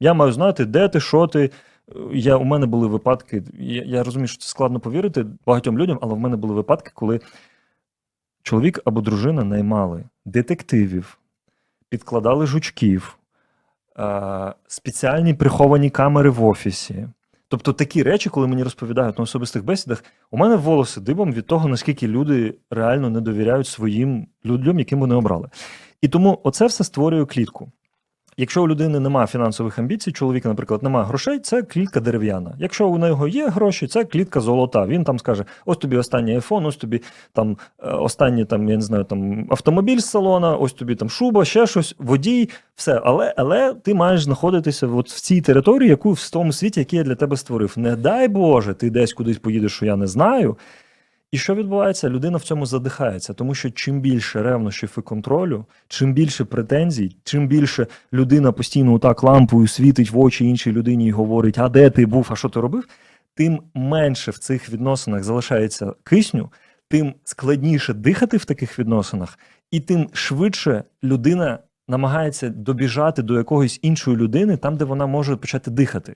Я маю знати, де ти, що ти. Я, у мене були випадки, я, я розумію, що це складно повірити багатьом людям, але в мене були випадки, коли чоловік або дружина наймали детективів, підкладали жучків, спеціальні приховані камери в офісі. Тобто такі речі, коли мені розповідають на особистих бесідах, у мене волоси дибом від того, наскільки люди реально не довіряють своїм людям, яким вони обрали. І тому оце все створює клітку. Якщо у людини немає фінансових амбіцій, чоловіка, наприклад, немає грошей, це клітка дерев'яна. Якщо у нього є гроші, це клітка золота. Він там скаже: ось тобі останній айфон, ось тобі там е, останній там, я не знаю, там автомобіль з салона, ось тобі там шуба, ще щось, водій, все. Але, але ти маєш знаходитися от в цій території, яку в тому світі, який я для тебе створив. Не дай Боже, ти десь кудись поїдеш, що я не знаю. І що відбувається? Людина в цьому задихається, тому що чим більше ревнощів і контролю, чим більше претензій, чим більше людина постійно отак лампою світить в очі іншій людині і говорить, а де ти був, а що ти робив, тим менше в цих відносинах залишається кисню, тим складніше дихати в таких відносинах, і тим швидше людина намагається добіжати до якоїсь іншої людини, там, де вона може почати дихати.